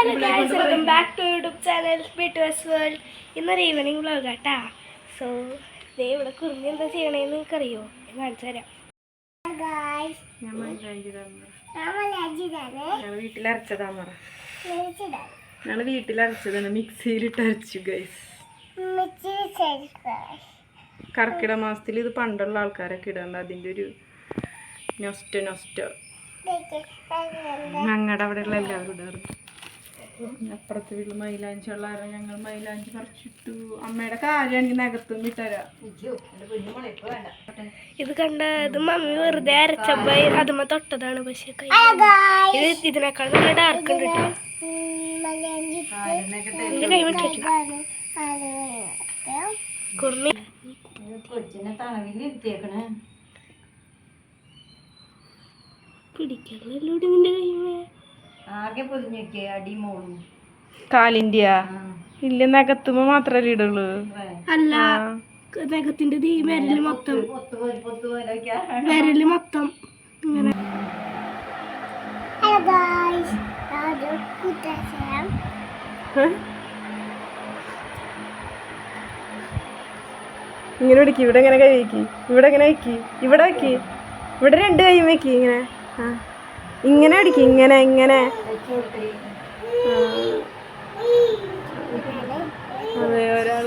Hello guys welcome back to YouTube channel ബിറ്റുവേഴ്സ് world ഇന്നൊരു evening vlog കേട്ടാ so ദേ ഇവിടെ കുറിഞ്ഞ് എന്താ ചെയ്യണേന്ന് നിങ്ങൾക്ക് അറിയോ ഞാൻ കാണിച്ചു തരാം. ഞങ്ങൾ ഞങ്ങൾ വീട്ടിലരച്ചതാണ് മിക്സിയിലിട്ട് അരച്ചു ഗൈസ് കർക്കിട മാസത്തിൽ ഇത് പണ്ടുള്ള ആൾക്കാരൊക്കെ ഇടണ്ട അതിന്റെ ഒരു നൊസ്റ്റ നൊസ്റ്റ. ഞങ്ങളുടെ അവിടെയുള്ള എല്ലാവരും ഇടാറുണ്ട്. അപ്പുറത്തെ വീട്ടിൽ മൈലാഞ്ചി ഉള്ള കാരണം ഞങ്ങൾ മൈലാഞ്ചി പറിച്ചിട്ടു. അമ്മയുടെ കാര്യമാണെങ്കിൽ നകത്തും വിട്ടരാ. ഇത് കണ്ട ഇത് മമ്മി വെറുതെ അരച്ചപ്പോ അതുമ്മ തൊട്ടതാണ് പക്ഷെ കൈ. ഇത് ഇതിനേക്കാൾ നല്ല ഡാർക്ക് ഉണ്ട് കേട്ടോ എന്റെ കൈ വിട്ടിട്ടില്ല. കുറിഞ്ഞി പിടിക്കണല്ലോ നിന്റെ കൈമേ ആകെ പൊതിഞ്ഞൊക്കെ അടി മോളും കാലിന്റെയാ ഇല്ല നഖത്തുമ്പോ മാത്രല്ലേ ഇടുള്ളൂ. അല്ല നഖത്തിന്റെ ഈ വിരൽ മൊത്തം. വിരൽ മൊത്തം. ഇങ്ങനെ. ഇങ്ങനെ പിടിക്ക് ഇവിടെ ഇങ്ങനെ കൈ വെക്കി ഇവിടെ ഇങ്ങനെ വെക്കി ഇവിടെ വെക്കി. ഇവിടെ രണ്ട് കൈ വെക്കി ഇങ്ങനെ. ആ. ഇങ്ങനെ അടിക്കും ഇങ്ങനെ ഇങ്ങനെ. അതെ ഒരാൾ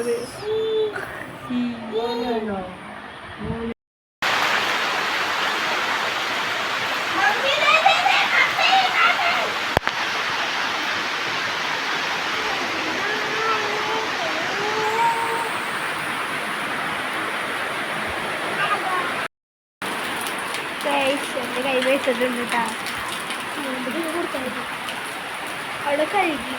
കൈ കേട്ടാ അവിടെ കഴുകി.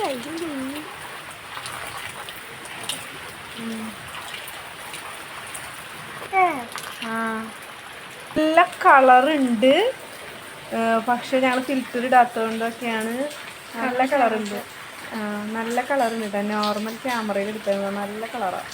കഴുകി ừ. നല്ല കളറുണ്ട്. പക്ഷെ ഞങ്ങൾ ഫിൽറ്റർ ഇടാത്തതുകൊണ്ടൊക്കെയാണ് നല്ല കളറുണ്ട്. നല്ല കളറുണ്ട് കേട്ടോ നോർമൽ ക്യാമറയിൽ എടുത്തത്. നല്ല കളറാണ്